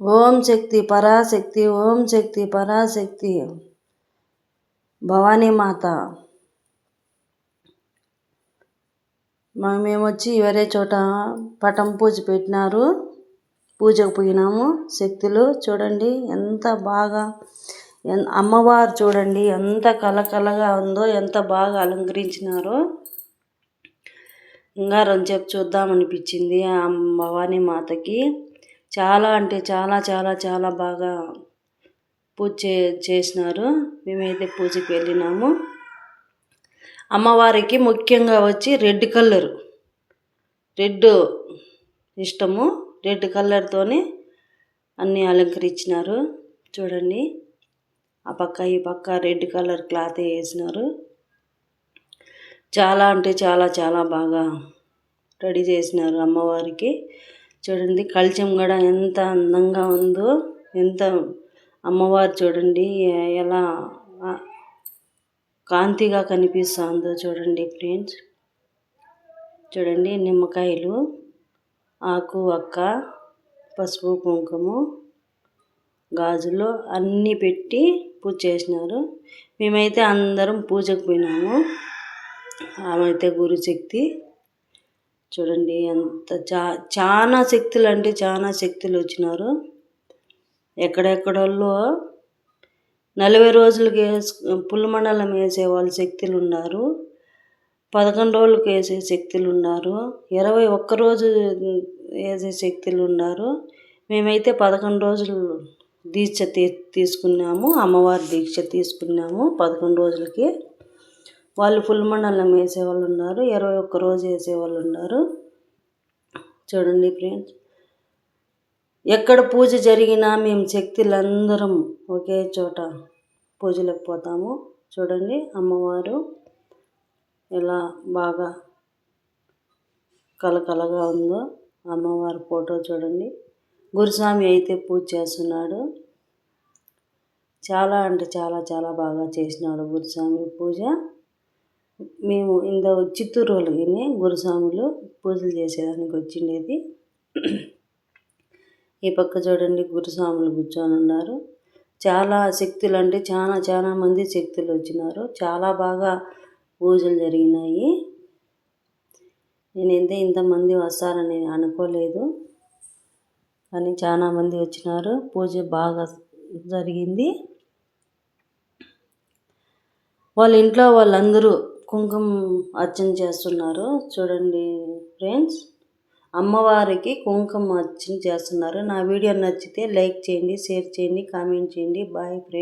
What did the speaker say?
ఓం శక్తి పరాశక్తి ఓం శక్తి పరాశక్తి. భవానీ మాత. మేము వచ్చి వేరే చోట పటం పూజ పెట్టినారు. పూజకు పోయినాము. శక్తులు చూడండి ఎంత బాగా అమ్మవారు చూడండి ఎంత కలకలగా ఉందో ఎంత బాగా అలంకరించినారో. ఇంకా చెప్పు చూద్దామనిపించింది ఆ భవానీ మాతకి. చాలా అంటే చాలా చాలా చాలా బాగా పూజ చే చేసినారు. మేమైతే పూజకి వెళ్ళినాము. అమ్మవారికి ముఖ్యంగా వచ్చి రెడ్ కలర్ రెడ్ ఇష్టము. రెడ్ కలర్తోనే అన్నీ అలంకరించినారు. చూడండి ఆ పక్క ఈ పక్క రెడ్ కలర్ క్లాత్ వేసినారు. చాలా అంటే చాలా చాలా బాగా రెడీ చేసినారు అమ్మవారికి. చూడండి కల్చం కూడా ఎంత అందంగా ఉందో ఎంత అమ్మవారు చూడండి ఎలా కాంతిగా కనిపిస్తుందో చూడండి ఫ్రెండ్స్. చూడండి నిమ్మకాయలు ఆకు అక్క పసుపు కుంకుమ గాజులు అన్నీ పెట్టి పూజ చేసినారు. మేమైతే అందరం పూజకు పోయినాము. ఆమె అయితే గురుశక్తి. చూడండి ఎంత చా చాలా శక్తులు అంటే చాలా శక్తులు వచ్చినారు. ఎక్కడెక్కడోళ్ళు నలభై రోజులకి పుల్లమండలం వేసే వాళ్ళు శక్తులు ఉన్నారు పదకొండు రోజులకు వేసే శక్తులు ఉన్నారు ఇరవై ఒక్క రోజు వేసే శక్తులు ఉన్నారు మేమైతే పదకొండు రోజులు దీక్ష తీ తీసుకున్నాము. అమ్మవారి దీక్ష తీసుకున్నాము పదకొండు రోజులకి. వాళ్ళు ఫుల్ మండలం వేసేవాళ్ళు ఉన్నారు. ఇరవై ఒక్క రోజు వేసేవాళ్ళు ఉన్నారు. చూడండి ఫ్రెండ్స్. ఎక్కడ పూజ జరిగినా మేము శక్తులందరం ఒకే చోట పూజలకు పోతాము. చూడండి అమ్మవారు ఎలా బాగా కలకలగా ఉందో. అమ్మవారి ఫోటో చూడండి. గురుస్వామి అయితే పూజ చేస్తున్నాడు. చాలా అంటే చాలా చాలా బాగా చేసినాడు గురుస్వామి పూజ. మేము ఇంత చిత్తూరు వాళ్ళకి గురుస్వాములు పూజలు చేసేదానికి వచ్చిండేది. ఈ పక్క చూడండి గురుస్వాములు కూర్చొని ఉన్నారు. చాలా శక్తులు అంటే చాలా చాలా మంది శక్తులు వచ్చినారు. చాలా బాగా పూజలు జరిగినాయి. నేనైతే ఇంతమంది వస్తారని అనుకోలేదు. కానీ చాలా మంది వచ్చినారు. పూజ బాగా జరిగింది. వాళ్ళ ఇంట్లో వాళ్ళందరూ కుంకుమ అర్చన చేస్తున్నారు. చూడండి ఫ్రెండ్స్. అమ్మవారికి కుంకుమ అర్చన చేస్తున్నారు. నా వీడియో నచ్చితే లైక్ చేయండి షేర్ చేయండి కామెంట్ చేయండి. Bye friends.